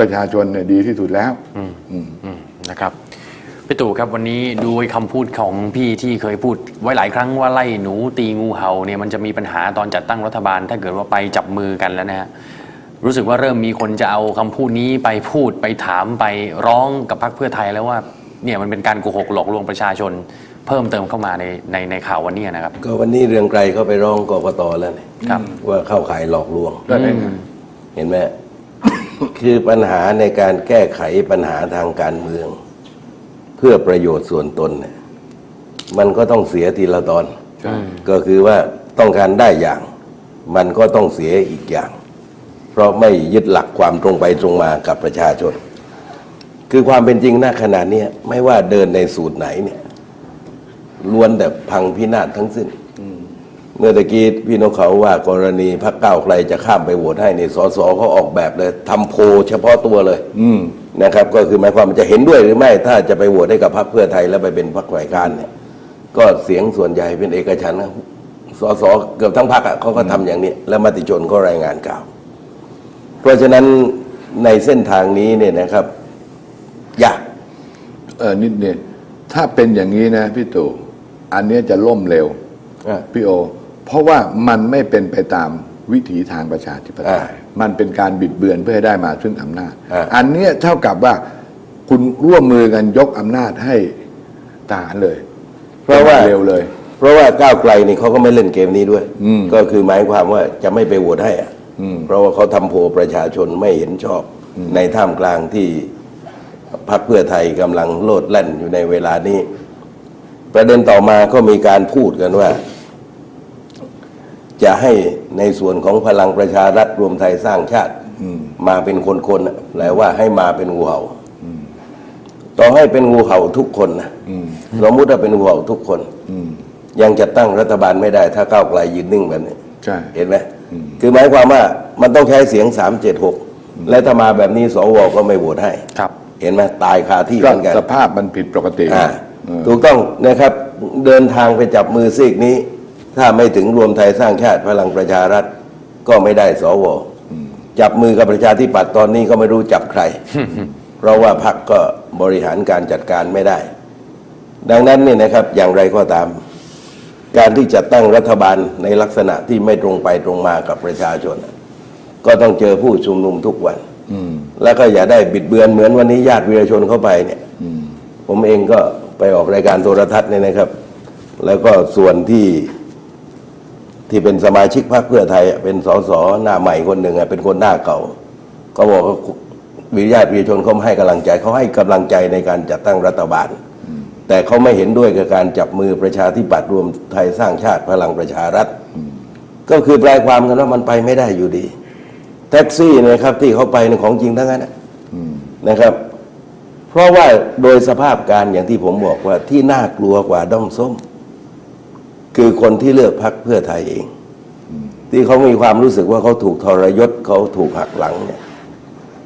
ประชาชนเนี่ยดีที่สุดแล้วอืมนะครับพี่ตู่ครับวันนี้ดูไอ้คำพูดของพี่ที่เคยพูด ไว้หลายครั้งว่าไล่หนูตีงูเห่าเนี่ยมันจะมีปัญหาตอนจัดตั้งรัฐบาล ถ้าเกิดว่าไปจับมือกันแล้วนะฮะรู้สึกว่าเริ่มมีคนจะเอาคำพูดนี้ไปพูดไปถามไปร้องกับพรรคเพื่อไทยแล้วว่าเนี่ยมันเป็นการโกหกหลอกลวงประชาชน เพิ่มเติมเข้ามาในในในข่าววันนี้นะครับ ก็วันนี้เรืองไกรเขาไปร้องกกตแล้วเนี่ยครับว่าเข้าข่ายหลอกลวงก็ได้ไงเห็นไหม คือปัญหาในการแก้ไขปัญหาทางการเมือง เพื่อประโยชน์ส่วนตนเนี่ยมันก็ต้องเสียทีละตอน ก็คือว่าต้องการได้อย่าง มันก็ต้องเสียอีกอย่าง เพราะไม่ยึดหลักความตรงไปตรงมากับประชาชน คือความเป็นจริงณขณะเนี้ไม่ว่าเดินในสูตรไหนเนี่ยล้วนแต่พังพินาศทั้งสิ้น เมื่อตะกี้พี่นกเขาว่ากรณีพรรคก้าวไกลจะข้ามไปโหวตให้นี่สสเขาออกแบบเลยทำโพลเฉพาะตัวเลย อืมนะครับ ก็คือหมายความมันจะเห็นด้วยหรือไม่ ถ้าจะไปโหวตให้กับพรรคเพื่อไทยแล้วไปเป็นพรรคฝ่ายค้านเนี่ย ก็เสียงส่วนใหญ่เป็นเอกฉันท์นะสสเกือบทั้งพรรคอะเขาก็ทำอย่างนี้ แล้วมติชนก็รายงานข่าว เพราะฉะนั้นในเส้นทางนี้เนี่ยนะครับยากเออนิดเดียวถ้าเป็นอย่างนี้นะพี่ตู่อันเนี้ยจะล่มเร็วอะพี่โอ เพราะว่ามันไม่เป็นไปตามวิถีทางประชาธิปไตยอ่ามันเป็นการบิดเบือนเพื่อให้ได้มาซึ่งอำนาจอ่าอันเนี้ยเท่ากับว่าคุณร่วมมือกันยกอำนาจให้ทหารเลย เพราะว่าเร็วเลย เพราะว่าก้าวไกลนี่เขาก็ไม่เล่นเกมนี้ด้วยอืมก็คือหมายความว่าจะไม่ไปโหวตให้อะอืมเพราะว่าเขาทำโพลประชาชนไม่เห็นชอบในท่ามกลางที่พรรคเพื่อไทยกำลังโลดแล่นอยู่ในเวลานี้ ประเด็นต่อมาก็มีการพูดกันว่า จะให้ในส่วนของพลังประชารัฐรวมไทยสร้างชาติมาเป็นคนๆน่ะแปลว่าให้มาเป็นงูเห่าต่อให้เป็นงูเห่าทุกคนนะสมมติว่าเป็นงูเห่าทุกคนอืมยังจะตั้งรัฐบาลไม่ได้ ถ้าก้าวไกลยืนนิ่งแบบนี้ใช่เห็นไหมคือหมายความว่ามันต้องใช้เสียงสามเจ็ดหกและถ้ามาแบบนี้สวก็ไม่โหวตให้ครับ เห็นไหมตายคาที่เหก็มือนกันสภาพมันผิดปกติอ่าเออถูกต้องนะครับ เดินทางไปจับมือซีกนี้ ถ้าไม่ถึงรวมไทยสร้างชาติพลังประชารัฐก็ไม่ได้สวจับมือกับประชาธิปัตย์ตอนนี้ก็ไม่รู้จับใคร เพราะว่าพรรคก็บริหารการจัดการไม่ได้ ดังนั้นเนี่ยนะครับอย่างไรก็ตาม การที่จะตั้งรัฐบาลในลักษณะที่ไม่ตรงไปตรงมากับประชาชน ก็ต้องเจอผู้ชุมนุมทุกวันอืมแล้วก็อย่าได้บิดเบือนเหมือนวันนี้ญาติวีรชนเข้าไปเนี่ยอืมผมเองก็ไปออกรายการโทรทัศน์เนี่ยนะครับ แล้วก็ส่วนที่ ที่เป็นสมาชิกพรรคเพื่อไทย เป็นสสหน้าใหม่คนหนึ่งเป็นคนหน้าเก่าเขาบอกว่าวิริยาติวิชนเขาไม่ให้กำลังใจเขาให้กำลังใจในการจัดตั้งรัฐบาล แต่เขาไม่เห็นด้วยกับการจับมือประชาธิปัตย์รวมไทยสร้างชาติพลังประชารัฐ ก็คือแปลความกันว่ามันไปไม่ได้อยู่ดี แท็กซี่นะครับที่เขาไปในของจริงทั้งนั้นนะครับ เพราะว่าโดยสภาพการอย่างที่ผมบอกว่าที่น่ากลัวกว่าด้อมส้ม คือคนที่เลือกพักเพื่อไทยเอง ที่เขามีความรู้สึกว่าเขาถูกทรยศเขาถูกหักหลังเนี่ย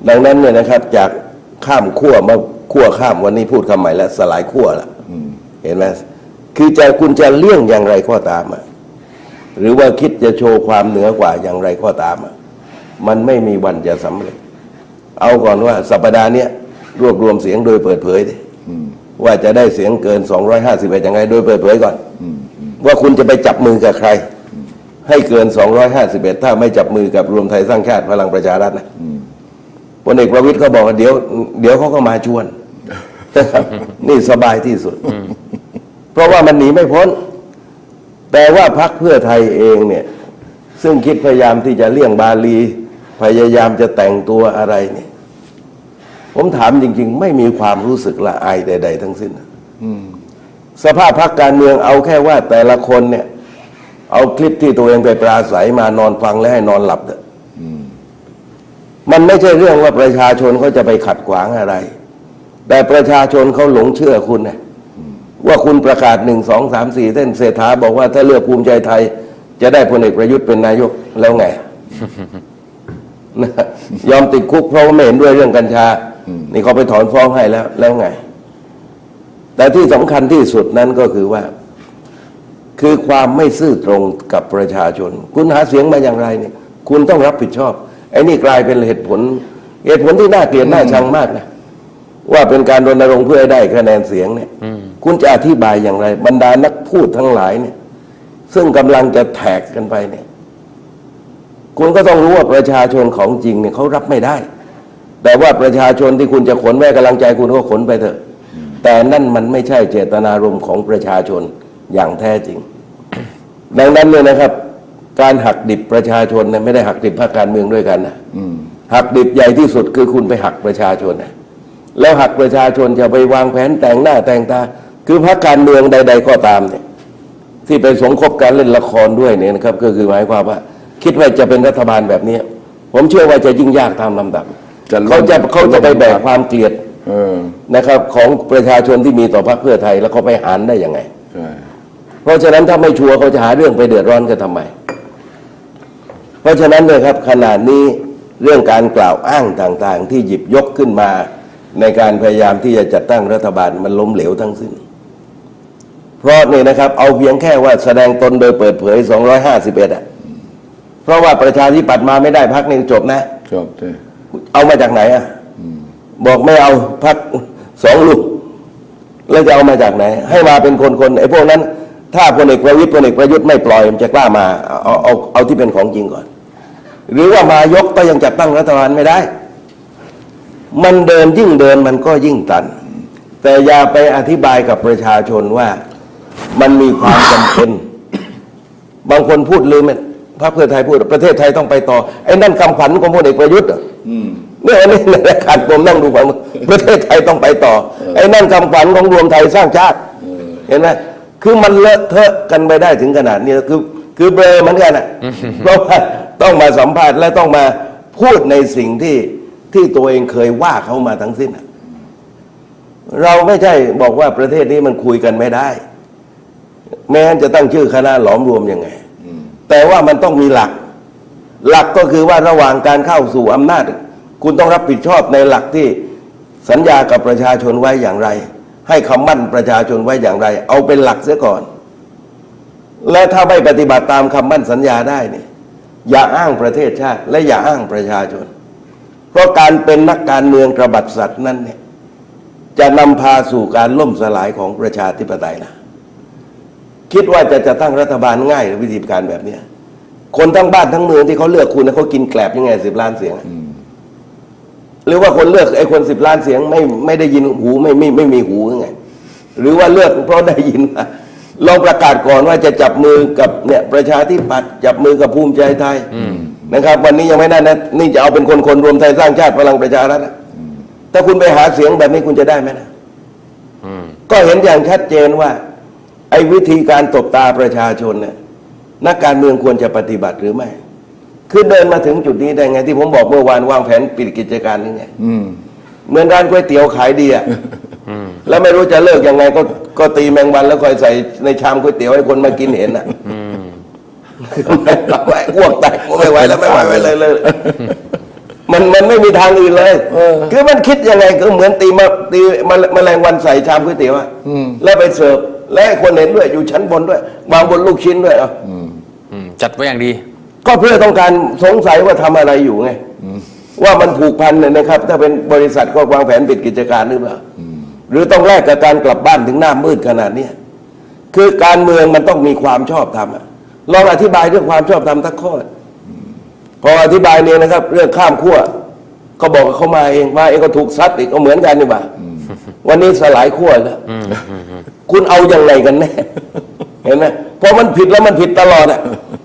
ดังนั้นเนี่ยนะครับ จากข้ามขั้วมาขั้วข้ามวันนี้พูดคำใหม่แล้วสลายขั้วละเห็นไหมคือจะคุณจะเลี่ยงอย่างไรก็ตามอะหรือว่าคิดจะโชว์ความเหนือกว่าอย่างไรก็ตามอะมันไม่มีวันจะสำเร็จ เอาก่อนว่า สัปดาห์เนี้ยรวบรวมเสียงโดยเปิดเผยดิว่าจะได้เสียงเกิน 251ยังไงโดยเปิดเผยก่อน ว่าคุณจะไปจับมือกับใคร ให้เกิน 251 ถ้าไม่จับมือกับรวมไทยสร้างชาติพลังประชารัฐนะพลเอกประวิตยเขาบอกว่าเดี๋ยวเดี๋ยวเขาก็มาชวนนะครับนี่สบายที่สุด เพราะว่ามันหนีไม่พ้น แต่ว่าพักเพื่อไทยเองเนี่ย ซึ่งคิดพยายามที่จะเลี่ยงบาลี พยายามจะแต่งตัวอะไรเนี่ย ผมถามจริง ๆ ไม่มีความรู้สึกละอายใด ๆ ทั้งสิ้น สภาพพักการเมืองเอาแค่ว่าแต่ละคนเนี่ย เอาคลิปที่ตัวเองไปปราศัยมานอนฟังและให้นอนหลับเถอะมันไม่ใช่เรื่องว่าประชาชนเขาจะไปขัดขวางอะไร แต่ประชาชนเขาหลงเชื่อคุณเนี่ยว่าคุณประกาศหนึ่งสองสามสี่เส้นเศรษฐาบอกว่าถ้าเลือกภูมิใจไทย จะได้พลเอกประยุทธ์เป็นนายกแล้วไงนะยอมติดคุกเพราะว่าไม่เห็นด้วยเรื่องกัญชา นี่เขาไปถอนฟ้องให้แล้วแล้วไง แต่ที่สำคัญที่สุดนั้นก็คือว่า คือความไม่ซื่อตรงกับประชาชน คุณหาเสียงมาอย่างไรเนี่ยคุณต้องรับผิดชอบ ไอ้นี่กลายเป็นเหตุผล เหตุผลที่น่าเกลียดน่าชังมากนะว่าเป็นการรณรงค์เพื่อให้ได้คะแนนเสียงเนี่ยอืมคุณจะอธิบายอย่างไร บรรดานักพูดทั้งหลายเนี่ย ซึ่งกำลังจะแทกกันไปเนี่ย คุณก็ต้องรู้ว่าประชาชนของจริงเนี่ยเขารับไม่ได้ แต่ว่าประชาชนที่คุณจะขนแม่กำลังใจคุณก็ขนไปเถอะ แต่นั่นมันไม่ใช่เจตนารมณ์ของประชาชนอย่างแท้จริง ดังนั้นเนี่ยนะครับ การหักดิบประชาชนเนี่ยไม่ได้หักดิบพรรคการเมืองด้วยกันนะอืมหักดิบใหญ่ที่สุดคือคุณไปหักประชาชนนะแล้วหักประชาชนจะไปวางแผนแต่งหน้าแต่งตา คือพรรคการเมืองใด ๆ ก็ตามเนี่ย ที่ไปสงคบการเล่นละครด้วยเนี่ยนะครับ ก็คือหมายความว่า คิดว่าจะเป็นรัฐบาลแบบนี้ผมเชื่อว่าจะยิ่งยากตามลำดับจะล้มเขาจะเขาจะไปแบกความเกลียดเออ นะครับของประชาชนที่มีต่อพรรคเพื่อไทยแล้วเขาไปหารได้ยังไงใช่เพราะฉะนั้นถ้าไม่ชัวร์เขาจะหาเรื่องไปเดือดร้อนกันทำไม เพราะฉะนั้นเนี่ยครับขนาดนี้เรื่องการกล่าวอ้างต่างๆ ที่หยิบยกขึ้นมา ในการพยายามที่จะจัดตั้งรัฐบาลมันล้มเหลวทั้งสิ้น เพราะนี่นะครับ เอาเพียงแค่ว่าแสดงตนโดยเปิดเผย 251อะเพราะว่าประชาธิปัตย์มาไม่ได้พักนี้จบนะจบเลยเอามาจากไหนอะ บอกไม่เอาพักสองลูกแล้วจะเอามาจากไหน ให้มาเป็นคนๆไอ้พวกนั้น ถ้าพลเอกประวิตยพลเอกประยุทธ์ไม่ปล่อยมันจะกล้ามาเอาเอาเอาเอาที่เป็นของจริงก่อน หรือว่ามายกก็ยังจัดตั้งรัฐบาลไม่ได้ มันเดินยิ่งเดินมันก็ยิ่งตัน แต่อย่าไปอธิบายกับประชาชนว่ามันมีความจำเป็น บางคนพูดลืมพรรคเพื่อไทยพูดประเทศไทยต้องไปต่อไอ้นั่นคำขวัญของพลเอกประยุทธ์อืม เนี่ยอันนี้ในรายการผมนั่งดูผมประเทศไทยต้องไปต่อ ไอ้นั่นคำขวัญของรวมไทยสร้างชาติ เห็นไหมคือมันเลอะเทอะกันไปได้ถึงขนาดนี้คือ คือเบลอเหมือนกันอะเพราะว่าต้องมาสัมภาษณ์และต้องมาพูดในสิ่งที่ที่ตัวเองเคยว่าเขามาทั้งสิ้นอะเราไม่ใช่บอกว่าประเทศนี้มันคุยกันไม่ได้ แม้จะตั้งชื่อคณะหลอมรวมยังไงแต่ว่ามันต้องมีหลัก หลักก็คือว่าระหว่างการเข้าสู่อำนาจ คุณต้องรับผิดชอบในหลักที่สัญญากับประชาชนไว้อย่างไร ให้คำมั่นประชาชนไว้อย่างไร เอาเป็นหลักเสียก่อน และถ้าไม่ปฏิบัติตามคำมั่นสัญญาได้เนี่ยอย่าอ้างประเทศชาติ และอย่าอ้างประชาชน เพราะการเป็นนักการเมืองกระบัดสัตว์นั้นเนี่ยจะนำพาสู่การล่มสลายของประชาธิปไตยนะคิดว่าจะจะตั้งรัฐบาลง่ายหรือวิธีการแบบนี้คนทั้งบ้านทั้งเมืองที่เขาเลือกคุณเขากินแกลบยังไงสิบล้านเสียง หรือว่าคนเลือกไอ้คนสิบล้านเสียงไม่ไม่ได้ยินหูไม่ไม่ไม่มีหูยังไงหรือว่าเลือกเพราะได้ยินว่าลองประกาศก่อนว่าจะจับมือกับเนี่ยประชาธิปัตย์จับมือกับภูมิใจไทยนะครับ วันนี้ยังไม่ได้นะนี่จะเอาเป็นคนคนรวมไทยสร้างชาติพลังประชารัฐนะถ้าคุณไปหาเสียงแบบนี้คุณจะได้ไหมนะอืมก็เห็นอย่างชัดเจนว่า ไอ้วิธีการตบตาประชาชนเนี่ยนักการเมืองควรจะปฏิบัติหรือไม่ คือเดินมาถึงจุดนี้ได้ไงที่ผมบอกเมื่อวานวางแผนปิดกิจการนี่ไงอืม เหมือนร้านก๋วยเตี๋ยวขายดีอะอืมแล้วไม่รู้จะเลิกยังไงก็ก็ตีแมงวันแล้วคอยใส่ในชามก๋วยเตี๋ยวให้คนมากินเห็นอะอืมรับไว้อ้วกแตกไม่ไหวแล้วไม่ไหวไปเลยเลย มันมันไม่มีทางอื่นเลยเออคือมันคิดยังไงก็เหมือนตีมาตีมาแมลงวันใส่ชามก๋วยเตี๋ยวอะอืมแล้วไปเสิร์ฟและให้คนเห็นด้วยอยู่ชั้นบนด้วยวางบนลูกชิ้นด้วยอะอืมจัดไว้อย่างดี ก็เพื่อต้องการสงสัยว่าทำอะไรอยู่ไงว่ามันผูกพันเนี่ยนะครับ ถ้าเป็นบริษัทก็วางแผนปิดกิจการหรือเปล่าหรือต้องแลกกับการกลับบ้านถึงหน้ามืดขนาดเนี้ยคือการเมืองมันต้องมีความชอบธรรมอะลองอธิบายเรื่องความชอบธรรมทักข้อพออธิบายเนี่ยนะครับ เรื่องข้ามขั้วก็บอกว่าเขามาเองมาเองก็ถูกซัดอีกก็เหมือนกันนี่บ่าวันนี้สลายขั้วแล้วอืมอืมอืมคุณเอาอย่างไรกันแน่เห็นไหมพอมันผิดแล้วมันผิดตลอดอะ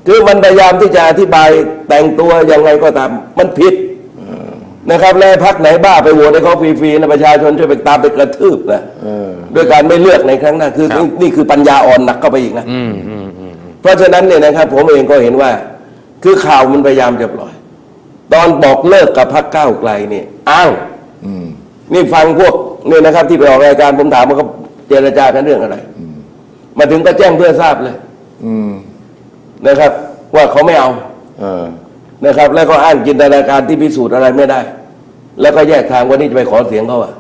คือมันพยายามที่จะอธิบายแต่งตัวยังไงก็ตาม มันผิดนะครับแล้วพักไหนบ้าไปโหวตให้เขาฟรีๆนะประชาชนช่วยไปตามไปกระทืบนะเออด้วยการไม่เลือกในครั้งหน้าคือครับนี่นี่คือปัญญาอ่อนหนักเข้าไปอีกนะอืมอืมอืมเพราะฉะนั้นเนี่ยนะครับ ผมเองก็เห็นว่า คือข่าวมันพยายามจะปล่อย ตอนบอกเลิกกับพักก้าวไกลเนี่ยอ้างอืมนี่ฟังพวกนี่นะครับ ที่ไปออกรายการผมถามว่าเขาเจรจากันเรื่องอะไรมาถึงก็แจ้งเพื่อทราบเลย อืม นะครับ ว่าเขาไม่เอาเออนะครับ แล้วก็อ้างจินตนาการที่พิสูจน์อะไรไม่ได้ แล้วก็แยกทางวันนี้จะไปขอเสียงเขาอะ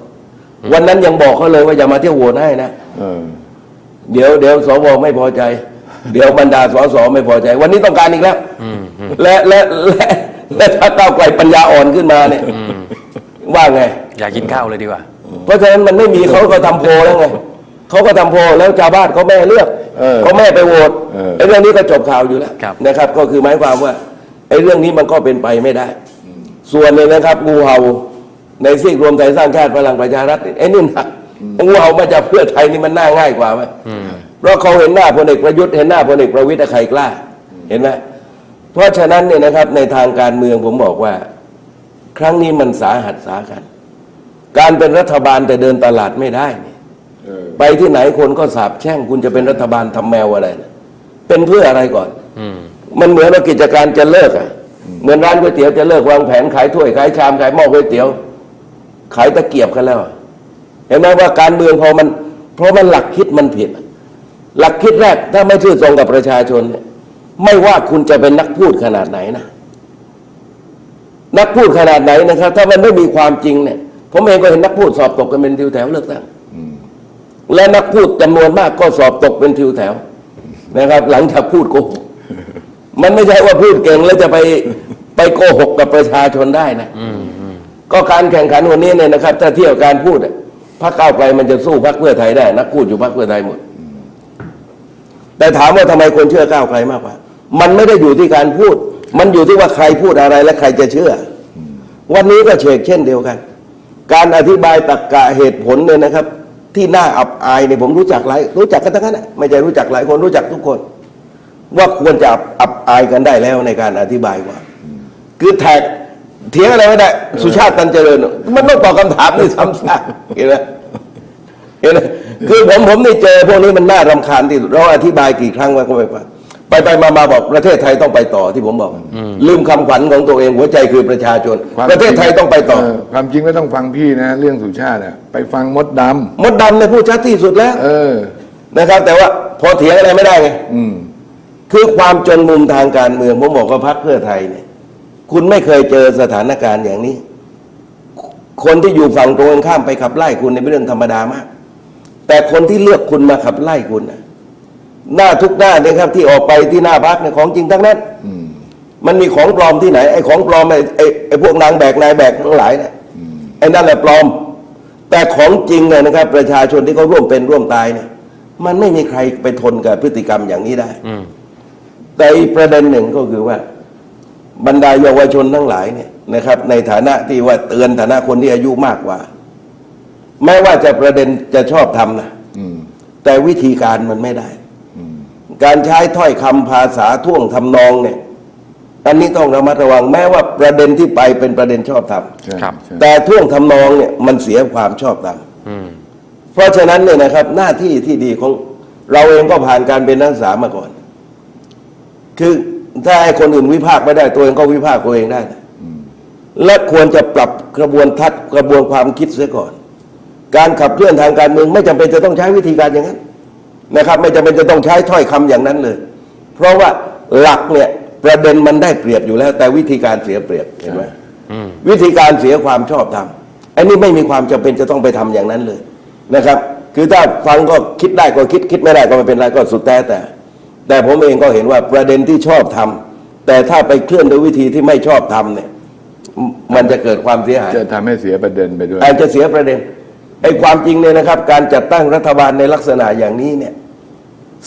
วันนั้นยังบอกเขาเลยว่าอย่ามาเที่ยวโหวตให้นะเออเดี๋ยวเดี๋ยวสวไม่พอใจ เดี๋ยวบรรดาสสไม่พอใจ วันนี้ต้องการอีกแล้วอืมอืมและและและและถ้าก้าวไกลปัญญาอ่อนขึ้นมาเนี่ยว่าไง อยากกินข้าวเลยดีกว่า เพราะฉะนั้นมันไม่มีเขาก็ทำโพลแล้วไงเขาก็ทำโพลแล้วชาวบ้านเขาไม่ให้เลือก เออเขาไม่ให้ไปโหวตเออไอ้เรื่องนี้ก็จบข่าวอยู่แล้วครับนะครับ ก็คือหมายความว่าไอ้เรื่องนี้มันก็เป็นไปไม่ได้ ส่วนเลยนะครับงูเห่าในซีกรวมไทยสร้างชาติพลังประชารัฐนี่ไอ้นี่หนักงูเห่ามาจากเพื่อไทยนี่มันน่าง่ายกว่าไหมเพราะเขาเห็นหน้าพลเอกประยุทธ์เห็นหน้าพลเอกประวิตยใครกล้า เห็นไหมเพราะฉะนั้นเนี่ยนะครับในทางการเมืองผมบอกว่า ครั้งนี้มันสาหัสสากัน การเป็นรัฐบาลแต่เดินตลาดไม่ได้เนี่ยเออ ไปที่ไหนคนก็สาบแช่งคุณจะเป็นรัฐบาลทำแมวอะไรนะเป็นเพื่ออะไรก่อนอืมมันเหมือนว่ากิจการจะเลิกอะ เหมือนร้านก๋วยเตี๋ยวจะเลิกวางแผนขายถ้วยขายชามขายหม้อก๋วยเตี๋ยว ขายตะเกียบกันแล้วอะเห็นไหมว่าการเมืองพอมัน เพราะมันหลักคิดมันผิดอะหลักคิดแรกถ้าไม่ชื่อตรงกับประชาชนเนี่ยไม่ว่าคุณจะเป็นนักพูดขนาดไหนนะนักพูดขนาดไหนนะครับ ถ้ามันไม่มีความจริงเนี่ยผมเองก็เห็นนักพูดสอบตกกันเป็นทิวแถวเลือกตั้ง และนักพูดจำนวนมากก็สอบตกเป็นทิวแถวนะครับ หลังจากพูดโกหกมันไม่ใช่ว่าพูดเก่งแล้วจะไปไปโกหกกับประชาชนได้นะอืมอืมก็การแข่งขันวันนี้เนี่ยนะครับ ถ้าเทียบการพูดอะพรรคก้าวไกลมันจะสู้พรรคเพื่อไทยได้ นักพูดอยู่พรรคเพื่อไทยหมด แต่ถามว่าทำไมคนเชื่อก้าวไกลมากกว่า มันไม่ได้อยู่ที่การพูด มันอยู่ที่ว่าใครพูดอะไรและใครจะเชื่ออวันนี้ก็เชกเช่นเดียวกัน การอธิบายตรรกกะเหตุผลเนี่ยนะครับ ที่น่าอับอายเนี่ยผมรู้จักหลายรู้จักกันทั้งนั้นไม่ใช่รู้จักหลายคนรู้จักทุกคน ว่าควรจะอับอายกันได้แล้วในการอธิบายว่า คือแท็กเถียงอะไรไม่ได้ สุชาติตันเจริญ มันต้องตอบคำถามด้วยซ้ำซากเห็นไหมเห็นไหมคือผมผมนี่เจอพวกนี้มันน่ารำคาญที่สุดเราอธิบายกี่ครั้งว่าก็ไม่ฟัง ไปไปมามาบอกประเทศไทยต้องไปต่อที่ผมบอก ลืมคำขวัญของตัวเองหัวใจคือประชาชนความประเทศไทยต้องไปต่อเความจริงไม่ต้องฟังพี่นะ เรื่องสุชาติอะไปฟังมดดมดดำเนี่ยพูดชัดที่สุดแล้วำเออ นะครับ แต่ว่าพอเถียงอะไรไม่ได้ไงอืมคือความจนมุมทางการเมืองผมบอกว่าพรรคเพื่อไทยเนี่ย คุณไม่เคยเจอสถานการณ์อย่างนี้ คนที่อยู่ฝั่งตรงกันข้ามไปขับไล่คุณในยเป็นเรื่องธรรมดามาก แต่คนที่เลือกคุณมาขับไล่คุณนะ หน้าทุกหน้าเนี่ยครับที่ออกไปที่หน้าพักเนี่ยของจริงทั้งนั้นอืมมันมีของปลอมที่ไหนไอ้ของปลอมไอ้ไอ้ไอ้พวกนางแบกนายแบกทั้งหลายเนี่ยไอ้นั่นแหละปลอม แต่ของจริงเนี่ยนะครับ ประชาชนที่เขาร่วมเป็นร่วมตายเนี่ย มันไม่มีใครไปทนกับพฤติกรรมอย่างนี้ได้อืมแต่อีกประเด็นหนึ่งก็คือว่า บรรดาเยาวชนทั้งหลายเนี่ยนะครับ ในฐานะที่ว่าเตือนฐานะคนที่อายุมากกว่าแม้ว่าจะประเด็นจะชอบทำนะอืมแต่วิธีการมันไม่ได้อืม การใช้ถ้อยคำภาษาท่วงทำนองเนี่ยอันนี้ต้องระมัดระวังแม้ว่าประเด็นที่ไปเป็นประเด็นชอบธรรมใช่ครับใช่แต่ท่วงทำนองเนี่ยมันเสียความชอบธรรมอืมเพราะฉะนั้นเนี่ยนะครับ หน้าที่ที่ดีของเราเองก็ผ่านการเป็นนักศึกษามาก่อน คือถ้าให้คนอื่นวิพากษ์ไม่ได้ตัวเองก็วิพากษ์ตัวเองได้นะและควรจะปรับกระบวนทัศน์กระบวนความคิดเสียก่อน การขับเคลื่อนทางการเมืองไม่จำเป็นจะต้องใช้วิธีการอย่างนั้น นะครับไม่จำเป็นจะต้องใช้ถ้อยคำอย่างนั้นเลย เพราะว่าหลักเนี่ยประเด็นมันได้เปรียบอยู่แล้ว แต่วิธีการเสียเปรียบเห็นไหมอืมวิธีการเสียความชอบธรรมอันนี้ไม่มีความจำเป็นจะต้องไปทำอย่างนั้นเลยนะครับ คือถ้าฟังก็คิดได้ก็คิดคิดไม่ได้ก็ไม่เป็นไรก็สุดแต่แต่ แต่ผมเองก็เห็นว่าประเด็นที่ชอบทำแต่ถ้าไปเคลื่อนโดยวิธีที่ไม่ชอบทำเนี่ยมมันจะเกิดความเสียหาย จะทำให้เสียประเด็นไปด้วยอาจจะเสียประเด็น ไอ้ความจริงเนี่ยนะครับ การจัดตั้งรัฐบาลในลักษณะอย่างนี้เนี่ย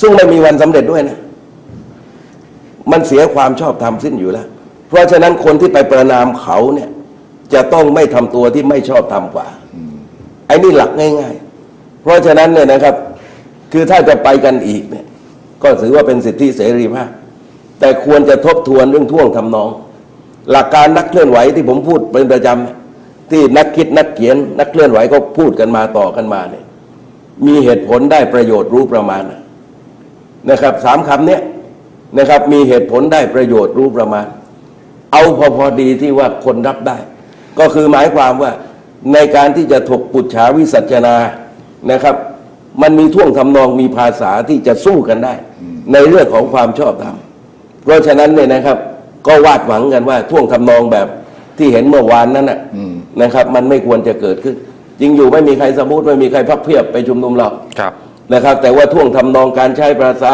ซึ่งไม่มีวันสำเร็จด้วยนะ มันเสียความชอบธรรมสิ้นอยู่แล้ว เพราะฉะนั้นคนที่ไปประนามเขาเนี่ย จะต้องไม่ทำตัวที่ไม่ชอบธรรมกว่าไอ้นี่หลักง่าย ๆ เพราะฉะนั้นเนี่ยนะครับ คือถ้าจะไปกันอีกเนี่ย ก็ถือว่าเป็นสิทธิเสรีภาพแต่ควรจะทบทวนเรื่องท่วงทำนอง หลักการนักเคลื่อนไหวที่ผมพูดเป็นประจำเนี่ย ที่นักคิดนักเขียน นักเคลื่อนไหวก็พูดกันมาต่อกันมาเนี่ยมีเหตุผลได้ประโยชน์รู้ประมาณนะนะครับสามคำเนี้ยนะครับมีเหตุผลได้ประโยชน์รู้ประมาณ เอาพอพอดีที่ว่าคนรับได้ ก็คือหมายความว่าในการที่จะถกปุจฉาวิสัชนานะครับ มันมีท่วงทำนองมีภาษาที่จะสู้กันได้ ในเรื่องของความชอบธรรมเพราะฉะนั้นเนี่ยนะครับ ก็วาดหวังกันว่าท่วงทำนองแบบที่เห็นเมื่อวานนั้นนะ นะครับ มันไม่ควรจะเกิดขึ้น จริงอยู่ไม่มีใครสมมติไม่มีใครพักเพียบไปชุมนุมหรอกครับนะครับ แต่ว่าท่วงทำนองการใช้ภาษา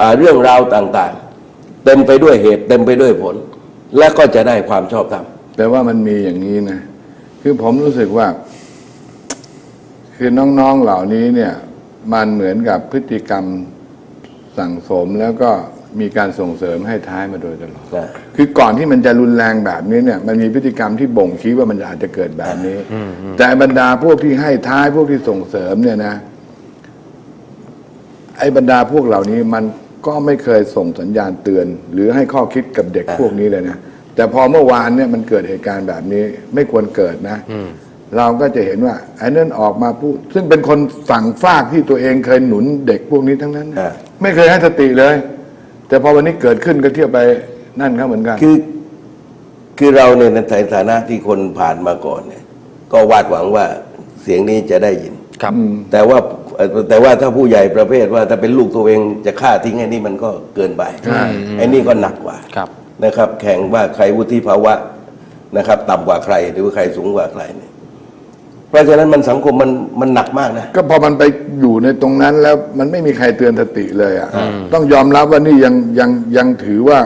อ่าเรื่องราวต่างๆ เต็มไปด้วยเหตุเต็มไปด้วยผล และก็จะได้ความชอบธรรมแต่ว่ามันมีอย่างนี้นะ คือผมรู้สึกว่า คือน้องๆเหล่านี้เนี่ย มันเหมือนกับพฤติกรรมสั่งสมแล้วก็ มีการส่งเสริมให้ท้ายมาโดยตลอดนะคือก่อนที่มันจะรุนแรงแบบนี้เนี่ย มันมีพฤติกรรมที่บ่งชี้ว่ามันอาจจะเกิดแบบนี้ แต่บรรดาพวกที่ให้ท้ายพวกที่ส่งเสริมเนี่ยนะ ไอ้บรรดาพวกเหล่านี้มันก็ไม่เคยส่งสัญญาณเตือน หรือให้ข้อคิดกับเด็กอ่าพวกนี้เลยนะ แต่พอเมื่อวานเนี่ยมันเกิดเหตุการณ์แบบนี้ไม่ควรเกิดนะเราก็จะเห็นว่าไอ้นั่นออกมาพูดซึ่งเป็นคนสั่งฟากที่ตัวเองเคยหนุนเด็กพวกนี้ทั้งนั้นนะอ่า ไม่เคยให้สติเลย แต่พอวันนี้เกิดขึ้นก็เที่ยวไปนั่นเขาเหมือนกัน คือคือเราเนี่ยในฐานะที่คนผ่านมาก่อนเนี่ย ก็วาดหวังว่าเสียงนี้จะได้ยิน ครับแต่ว่าเอ่อแต่ว่าถ้าผู้ใหญ่ประเภทว่าถ้าเป็นลูกตัวเองจะฆ่าทิ้งไอ้นี่มันก็เกินไปใช่ไอ้นี่ก็หนักกว่าครับนะครับ แข่งว่าใครวุฒิภาวะนะครับ ต่ำกว่าใครหรือว่าใครสูงกว่าใครเนี่ย เพราะฉะนั้นมันสังคมมันมันหนักมากนะ ก็พอมันไปอยู่ในตรงนั้นแล้วมันไม่มีใครเตือนสติเลยอะต้องยอมรับว่านี่ยังยังยังถือว่า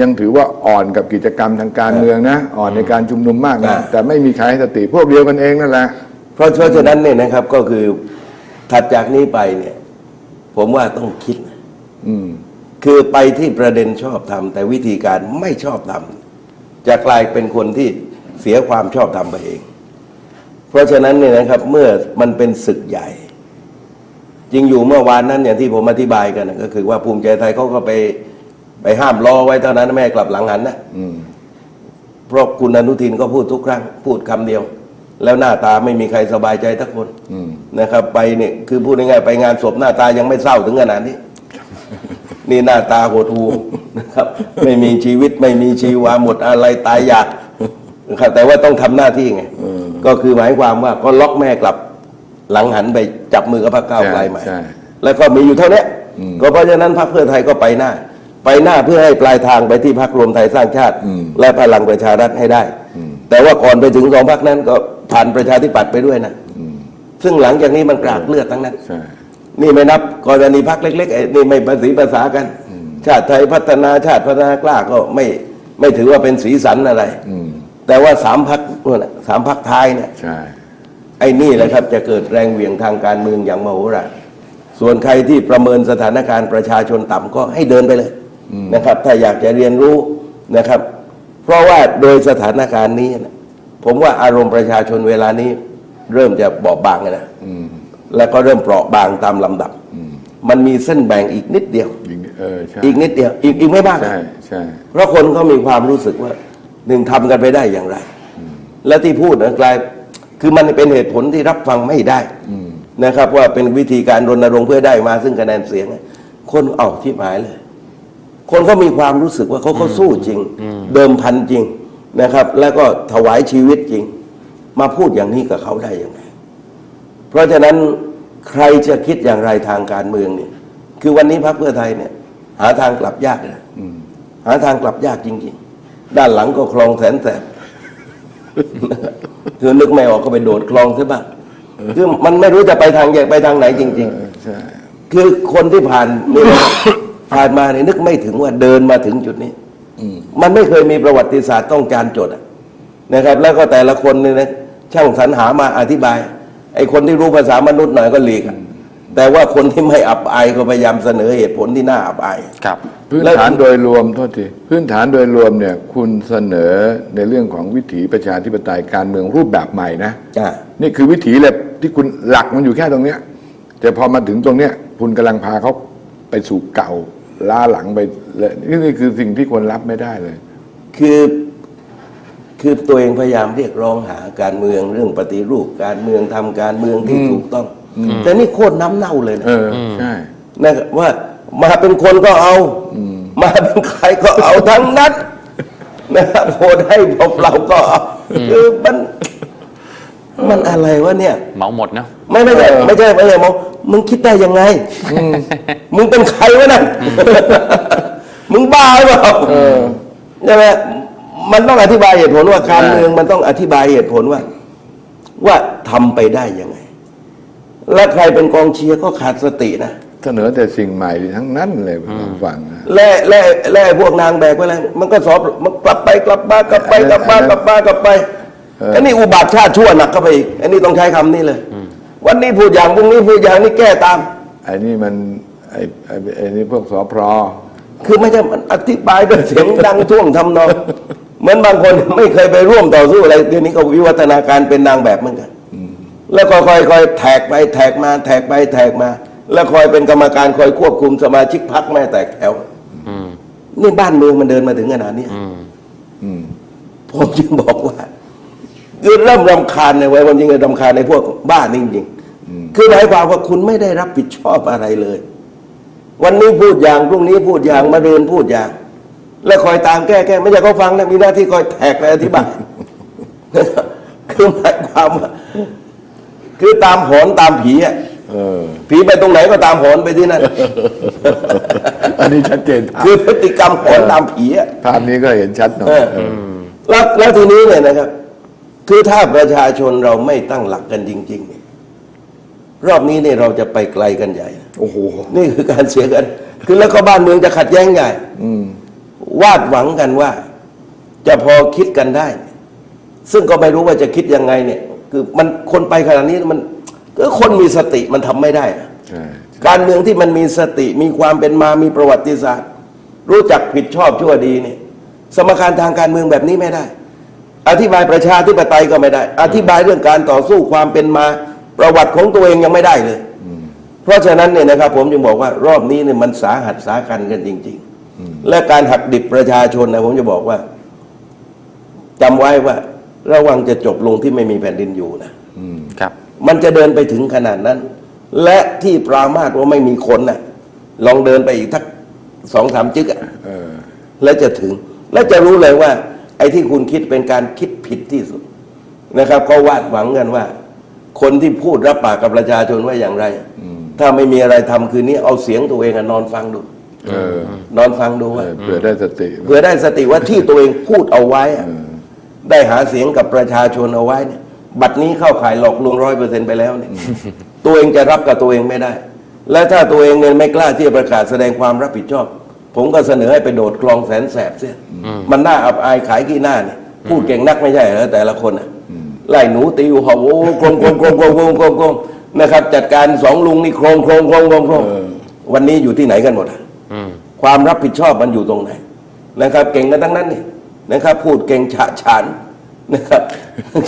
ยังถือว่าอ่อนกับกิจกรรมทางการเมืองนะ อ่อนในการชุมนุมมากนะอ่าแต่ไม่มีใครให้สติพวกเดียวกันเองนั่นแหละเพราะเพราะฉะนั้นเนี่ยนะครับก็คือถัดจากนี้ไปเนี่ย ผมว่าต้องคิดนะอืม คือไปที่ประเด็นชอบทำแต่วิธีการไม่ชอบทำจะกลายเป็นคนที่เสียความชอบทำไปเอง เพราะฉะนั้นเนี่ยนะครับเมื่อมันเป็นศึกใหญ่ จริงอยู่เมื่อวานนั้นอย่างที่ผมอธิบายกันนะก็คือว่าภูมิใจไทยเขาก็ไปไปห้ามรอไว้เท่านั้นไม่ให้กลับหลังหันนะอืมเพราะคุณอนุทินก็พูดทุกครั้ง พูดคำเดียว แล้วหน้าตาไม่มีใครสบายใจทักคนอืมนะครับ ไปเนี่ยคือพูดง่ายๆไปงานศพหน้าตายังไม่เศร้าถึงขนาดนี้ นี่หน้าตาโหดหูนะครับ ไม่มีชีวิตไม่มีชีวาหมดอะไรตายอยากนะครับแต่ว่าต้องทำหน้าที่ไง ก็คือหมายความว่าก็ล็อกแม่กลับหลังหันไปจับมือกับพรรคก้าวไกลใหม่ใช่ แล้วก็มีอยู่เท่าเนี้ยอืมก็เพราะฉะนั้นพรรคเพื่อไทยก็ไปหน้า ไปหน้าเพื่อให้ปลายทางไปที่พรรครวมไทยสร้างชาติ อืม และพลังประชารัฐให้ได้อืมแต่ว่าก่อนไปถึงสองพรรคนั้นก็ผ่านประชาธิปัตย์ไปด้วยนะอืมซึ่งหลังจากนี้มันกรากเลือดทั้งนั้น ใช่ นี่ไม่นับกรณีพักเล็กๆไอ้นี่ไม่ภาษีภาษากัน ชาติไทยพัฒนาชาติพัฒนากล้าก็ไม่ไม่ถือว่าเป็นสีสันอะไร อืม แต่ว่าสามพักนู่นน่ะสามพักท้ายเนี่ย ใช่ ไอ้นี่แหละครับจะเกิดแรงเหวี่ยงทางการเมืองอย่างมโหฬารส่วนใครที่ประเมินสถานการณ์ประชาชนต่ำก็ให้เดินไปเลยนะครับ ถ้าอยากจะเรียนรู้นะครับ เพราะว่าโดยสถานการณ์นี้นะผมว่าอารมณ์ประชาชนเวลานี้ เริ่มจะบอบบางแล้วนะอืมแล้วก็เริ่มเปราะบางตามลำดับมันมีเส้นแบ่งอีกนิดเดียว ยิงเออใช่อีกนิดเดียว อีกอีกไม่มากนะใช่ใช่ เพราะคนเขามีความรู้สึกว่า หนึ่งทำกันไปได้อย่างไร และที่พูดนะกลายคือมันเป็นเหตุผลที่รับฟังไม่ได้นะครับ ว่าเป็นวิธีการรณรงค์เพื่อได้มาซึ่งคะแนนเสียง คนเอาที่หมายเลย คนเขามีความรู้สึกว่าเขาเขาสู้จริง เดิมพันจริงนะครับ แล้วก็ถวายชีวิตจริง มาพูดอย่างนี้กับเขาได้ยังไงเพราะฉะนั้นใครจะคิดอย่างไรทางการเมืองเนี่ย คือวันนี้พรรคเพื่อไทยเนี่ย หาทางกลับยากนะหาทางกลับยากจริง ๆ ด้านหลังก็คลองแสนแสบคือนึกไม่ออกก็ไปโดดคลองซะบ้างคือมันไม่รู้จะไปทางแยกไปทางไหนจริงเออใช่ๆคือคนที่ผ่านนี่ผ่านมาเนี่ยนึกไม่ถึงว่าเดินมาถึงจุดนี้มันไม่เคยมีประวัติศาสตร์ต้องการจดอะนะครับ แล้วก็แต่ละคนเนี่ยนะช่างสรรหามาอธิบาย ไอ้คนที่รู้ภาษามนุษย์หน่อยก็หลีกอะแต่ว่าคนที่ไม่อับอายก็พยายามเสนอเหตุผลที่น่าอับอายครับ พื้นแล้วฐานโดยรวมโทษทีพื้นฐานโดยรวมเนี่ยคุณเสนอในเรื่องของวิถีประชาธิปไตยการเมืองรูปแบบใหม่นะอ่านี่คือวิถีเลยที่คุณหลักมันอยู่แค่ตรงเนี้ยแต่พอมาถึงตรงเนี้ยคุณกำลังพาเขาไปสู่เก่าล้าหลังไปเลยนี่นี่คือสิ่งที่คนรับไม่ได้เลย คือคือตัวเองพยายามเรียกร้องหาการเมืองเรื่องปฏิรูปการเมืองทำการเมืองที่ถูกต้อง แต่นี่โคตรน้ำเน่าเลยนะเออใช่นะครับว่า มาเป็นคนก็เอา มาเป็นใครก็เอาทั้งนั้นนะครับโหวตให้พวกเราก็เอาคือมันมันอะไรวะเนี่ยเหมาหมดนะ ไม่ไม่ใช่ไม่ใช่ไม่ใช่มองมึงคิดได้ยังไง มึงเป็นใครวะนะมึงบ้าหรือเปล่าใช่ไหมมันต้องอธิบายเหตุผลว่าการเมืองมันต้องอธิบายเหตุผลว่า ว่าทำไปได้ยังไง และใครเป็นกองเชียร์ก็ขาดสตินะ เสนอแต่สิ่งใหม่ทั้งนั้นเลยผมฟังนะและและและไอ้พวกนางแบกไว้แล้วมันก็สอบมันกลับไปกลับมากลับไปกลับมากลับมากลับไปอันนี้อุบัติชาติชั่วหนักเข้าไปอีกอันนี้ต้องใช้คำนี้เลย วันนี้พูดอย่างพรุ่งนี้พูดอย่างนี้แก้ตามไอ้นี่มันไอ้ไอ้ไอ้นี่พวกสอพรคือไม่ใช่มันอธิบายด้วยเสียงดังท่วงทำนองเหมือนบางคนไม่เคยไปร่วมต่อสู้อะไรเดี๋ยวนี้ก็วิวัฒนาการเป็นนางแบบเหมือนกันแล้วก็ค่อยๆแทกไปแทกมาแทกไปแทกมา แล้วคอยเป็นกรรมการคอยควบคุมสมาชิกพรรคไม่ให้แตกแถวอืมนี่บ้านเมืองมันเดินมาถึงขนาดนี้อืมอืมผมจึงบอกว่าคือเริ่มรำคาญในไว้วันจริงๆรำคาญในพวกบ้าจริงๆคือหมายความว่าคุณไม่ได้รับผิดชอบอะไรเลย วันนี้พูดอย่างพรุ่งนี้พูดอย่างมาเดินพูดอย่าง แล้วคอยตามแก้แก้ไม่ใช่เขาฟังนะมีหน้าที่คอยแทกและอธิบายคือหมายความว่าคือตามหอนตามผีอะเออ ผีไปตรงไหนก็ตามหอนไปที่นั่น อันนี้ชัดเจนคือพฤติกรรมหอนตามผีอะภาพนี้ก็เห็นชัดหน่อยเออเออแล้วแล้วทีนี้เนี่ยนะครับ คือถ้าประชาชนเราไม่ตั้งหลักกันจริง ๆ เนี่ย รอบนี้เนี่ยเราจะไปไกลกันใหญ่นะโอ้โห นี่คือการเสียกัน คือแล้วก็บ้านเมืองจะขัดแย้งใหญ่อืมวาดหวังกันว่า จะพอคิดกันได้ ซึ่งก็ไม่รู้ว่าจะคิดยังไงเนี่ย คือมันคนไปขนาดนี้มัน ก็คนมีสติมันทำไม่ได้อะใช่การเมืองที่มันมีสติมีความเป็นมามีประวัติศาสตร์ รู้จักผิดชอบชั่วดีเนี่ยสมการทางการเมืองแบบนี้ไม่ได้ อธิบายประชาธิปไตยก็ไม่ได้ อธิบายเรื่องการต่อสู้ความเป็นมาประวัติของตัวเองยังไม่ได้เลยเพราะฉะนั้นเนี่ยนะครับผมจึงบอกว่ารอบนี้เนี่ยมันสาหัสสากันกันจริง ๆ และการหักดิบประชาชนนะผมจะบอกว่าจำไว้ว่าระวังจะจบลงที่ไม่มีแผ่นดินอยู่นะ ครับ มันจะเดินไปถึงขนาดนั้น และที่ปรามาสว่าไม่มีคนน่ะ ลองเดินไปอีกทักสองสามจึกอะเออ แล้วจะถึง แล้วจะรู้เลยว่า ไอ้ที่คุณคิดเป็นการคิดผิดที่สุดนะครับ ก็วาดหวังกันว่า คนที่พูดรับปากกับประชาชนว่าอย่างไรถ้าไม่มีอะไรทำคืนนี้เอาเสียงตัวเองอะนอนฟังดู เออ นอนฟังดูเอว่าอเผื่อได้สติเพื่อได้สติว่าที่ตัวเองพูดเอาไว้อะได้หาเสียงกับประชาชนเอาไว้เนี่ย บัตรนี้เข้าข่ายหลอกลวงร้อยเปอร์เซ็นไปแล้วเนี่ยตัวเองจะรับกับตัวเองไม่ได้ และถ้าตัวเองเนี่ยไม่กล้าที่จะประกาศแสดงความรับผิดชอบ ผมก็เสนอให้ไปโดดคลองแสนแสบเสียมันน่าอับอายขายขี้หน้าเนี่ยพูดเก่งนักไม่ใช่เหรอแต่ละคนอะไล่หนูตีหัวโอ้โครงโครงโครงโครงโครงโครงโครงนะครับ จัดการสองลุงนี่โครงโครงโครงโครงโครงวันนี้อยู่ที่ไหนกันหมดอะอืมความรับผิดชอบมันอยู่ตรงไหนนะครับ เก่งกันทั้งนั้นนี่นะครับ พูดเก่งฉะฉาน นะครับ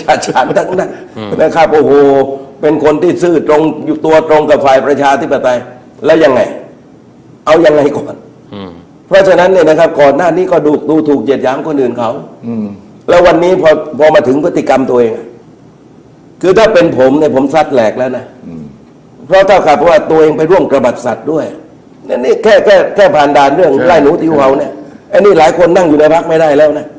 ฉะฉานทั้งนั้นนะครับโอ้โหเป็นคนที่ซื่อตรงอยู่ตัวตรงกับฝ่ายประชาธิปไตยแล้วยังไง เอายังไงก่อนอืมเพราะฉะนั้นเนี่ยนะครับ ก่อนหน้านี้ก็ดูดูถูกเหยียดหยามคนอื่นเขาอืมแล้ววันนี้พอพอมาถึงพฤติกรรมตัวเองอะคือถ้าเป็นผมเนี่ยผมซัดแหลกแล้วนะเพราะเท่ากับว่าตัวเองไปร่วมกระบาดสัตว์ด้วยนี่นี่แค่แค่แค่ผ่านด่านเรื่องใช่ไล่หนูติวเฮาเนี่ยอันนี้หลายคนนั่งอยู่ในพักไม่ได้แล้วนะอืม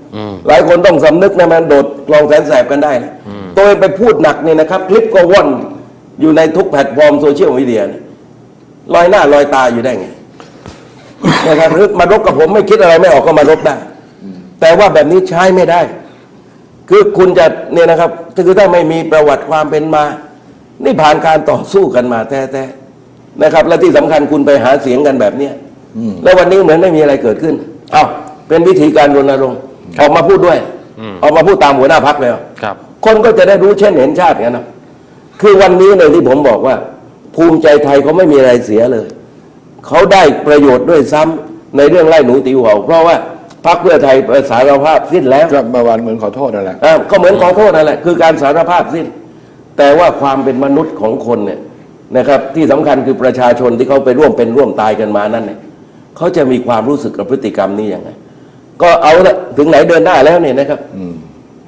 หลายคนต้องสำนึกนะมันโดดกลองแสนแสบกันได้นะตัวเองไปพูดหนักเนี่ยนะครับ คลิปก็ว่อนอยู่ในทุกแพลตฟอร์มโซเชียลมีเดียเนี่ยลอยหน้าลอยตาอยู่ได้ไงนะครับหรือมารบกับผมไม่คิดอะไรไม่ออกก็มารบได้ แต่ว่าแบบนี้ใช้ไม่ได้ คือคุณจะเนี่ยนะครับคือถ้าไม่มีประวัติความเป็นมา นี่ผ่านการต่อสู้กันมาแท้ๆนะครับ และที่สำคัญคุณไปหาเสียงกันแบบเนี้ยแล้ววันนี้เหมือนไม่มีอะไรเกิดขึ้น เอ้าเป็นวิธีการรณรงค์ ออกมาพูดด้วยออกมาพูดตามหัวหน้าพักเลยครับ คนก็จะได้รู้เช่นเห็นชาติกันนะคือวันนี้เลยที่ผมบอกว่า ภูมิใจไทยเขาไม่มีอะไรเสียเลย เขาได้ประโยชน์ด้วยซ้ำในเรื่องไล่หนูตีหัวเพราะว่าพรรคเพื่อไทยสารภาพสิ้นแล้วก็เมื่อวานเหมือนขอโทษนั่นแหละอ่าก็เหมือนขอโทษนั่นแหละคือการสารภาพสิ้น แต่ว่าความเป็นมนุษย์ของคนเนี่ยนะครับ ที่สำคัญคือประชาชนที่เขาไปร่วมเป็นร่วมตายกันมานั่นเนี่ยเขาจะมีความรู้สึกกับพฤติกรรมนี้ยังไง ก็เอาละถึงไหนเดินหน้าแล้วเนี่ยนะครับ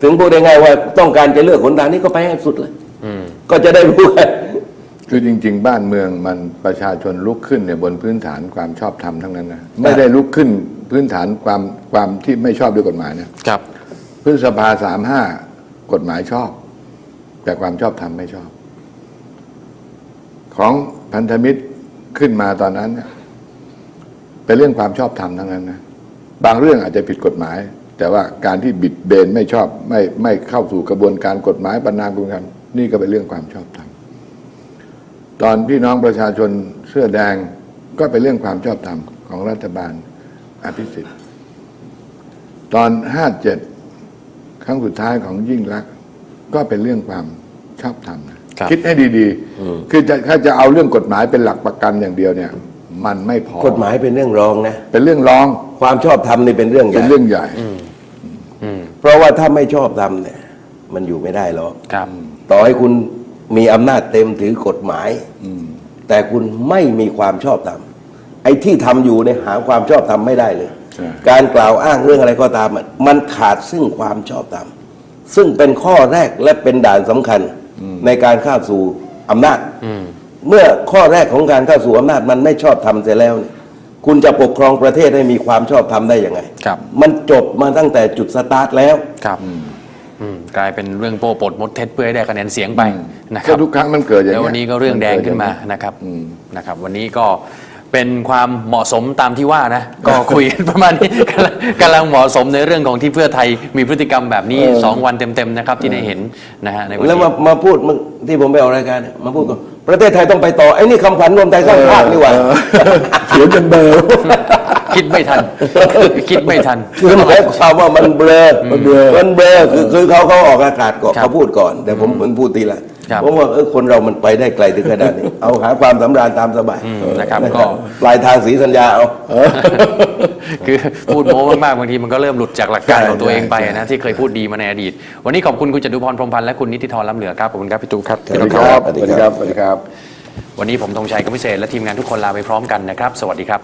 ถึงพูดได้ไงายๆว่าต้องการจะเลือกหนทางนี้ก็ไปให้สุดเลยอืมก็จะได้รู้กันคือจริง ๆ บ้านเมืองมันประชาชนลุกขึ้นเนี่ยบนพื้นฐานความชอบธรรมทั้งนั้นนะไม่ได้ลุกขึ้นพื้นฐานความความที่ไม่ชอบด้วยกฎหมายนะครับพฤษภาสามห้ากฎหมายชอบ แต่ความชอบธรรมไม่ชอบ ของพันธมิตรขึ้นมาตอนนั้นเนี่ยเป็นเรื่องความชอบธรรมทั้งนั้นนะ บางเรื่องอาจจะผิดกฎหมาย แต่ว่าการที่บิดเบนไม่ชอบไม่ไม่เข้าสู่กระบวนการกฎหมายบรรณาคุณธรรมนี่ก็เป็นเรื่องความชอบธรรมตอนพี่น้องประชาชนเสื้อแดงก็เป็นเรื่องความชอบธรรมของรัฐบาลอภิสิทธิ์ตอนห้าเจ็ดครั้งสุดท้ายของยิ่งรักษณ์ก็เป็นเรื่องความชอบธรรมนะครับคิดให้ดีๆ คือจะถ้าจะเอาเรื่องกฎหมายเป็นหลักประกันอย่างเดียวเนี่ย มันไม่พอกฎหมายเป็นเรื่องรองนะ เป็นเรื่องร้องความชอบธรรมนี่เป็นเรื่องใหเป็ญ่นเรื่องใหญ่อืมเพราะว่าถ้าไม่ชอบธรรมเนี่ย มันอยู่ไม่ได้หรอกครับ ต่อให้คุณมีอำนาจเต็มถือกฎหมายแต่คุณไม่มีความชอบธรรมไอ้ที่ทำอยู่เนี่ยหาความชอบธรรมไม่ได้เลยใช่การกล่าวอ้างเรื่องอะไรก็ตามอะมันขาดซึ่งความชอบธรรมซึ่งเป็นข้อแรกและเป็นด่านสำคัญในการเข้าสู่อำนาจอืม เมื่อข้อแรกของการเข้าสู่อำนาจมันไม่ชอบธรรมเสร็จแล้วเนี่ยคุณจะปกครองประเทศให้มีความชอบธรรมได้ยังไง ครับ มันจบมาตั้งแต่จุดสตาร์ทแล้ว ครับอืมกลายเป็นเรื่องโป้ปดมดเท็จเพื่อให้ได้คะแนนเสียงไปนะคก็รับทุกครั้งมันเกิดอย่างแล้วเงี้ยวันนี้ก็เรื่องแดงขึ้นมาเกิดอย่นะครับอืม นะครับ วันนี้ก็เป็นความเหมาะสมตามที่ว่านะ ก็คุยกันประมาณนี้กำลังกำลังเหมาะสมในเรื่องของที่เพื่อไทยมีพฤติกรรมแบบนี้สองวันเต็มๆนะครับที่ได้เห็นนะฮะในวันแล้วนี้ มามาพูดเมื่อที่ผมไปออกรายการเนี่ยมาพูดก่อน ประเทศไทยต้องไปต่อไอ้นี่คำขวัญรวมไทยสร้างชาตินี่หว่าเขียนจนเบลอคิดไม่ทัน คิดไม่ทัน คือหมายความว่ามันเบลอมันเบลอมันเบลอคือคือเขาเขาออกอากาศก่อนครับเขาพูดก่อน แต่ผมผมพูดทีหละครับผมว่าเออคนเรามันไปได้ไกลถึงขนาดนี้ เอาหาความสำราญตามสบายอืมนะครับก็ปลายทางสีสัญญาเอา คือพูดโม้มากๆบางทีมันก็เริ่มหลุดจากหลักการของตัวเองไปนะที่เคยพูดดีมาในอดีต วันนี้ขอบคุณคุณจตุพรพรมพันธ์และคุณนิติธรล้ำเหลือครับขอบคุณครับพี่ตุ๊กครับสวัสดีครับสวัสดีครับสวัสดีครับ วันนี้ผมธงชัยกมิเศษและทีมงานทุกคนลาไปพร้อมกันนะครับ สวัสดีครับ